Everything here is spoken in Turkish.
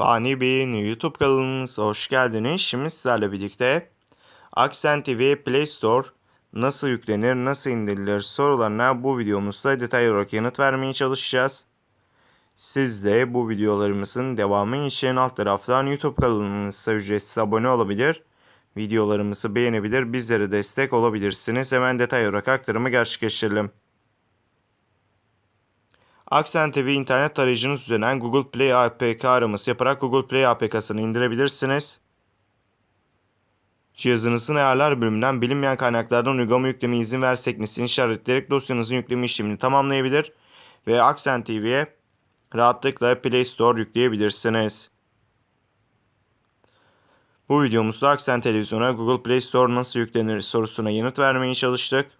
Fani Bey'in YouTube kanalımıza hoş geldiniz. Şimdi sizlerle birlikte Accent TV Play Store nasıl yüklenir, nasıl indirilir sorularına bu videomuzda detaylı olarak yanıt vermeye çalışacağız. Siz de bu videolarımızın devamı için alt taraftan YouTube kanalımıza ücretsiz abone olabilir. Videolarımızı beğenebilir, bizlere destek olabilirsiniz. Hemen detay olarak aktarımı gerçekleştirelim. Accent TV internet tarayıcınız üzerinden Google Play APK araması yaparak Google Play APK'sını indirebilirsiniz. Cihazınızın ayarlar bölümünden bilinmeyen kaynaklardan uygulama yükleme izin ver sekmesini işaretleyerek dosyanızın yükleme işlemini tamamlayabilir ve Accent TV'ye rahatlıkla Play Store yükleyebilirsiniz. Bu videomuzda Accent Televizyon'a Google Play Store nasıl yüklenir sorusuna yanıt vermeye çalıştık.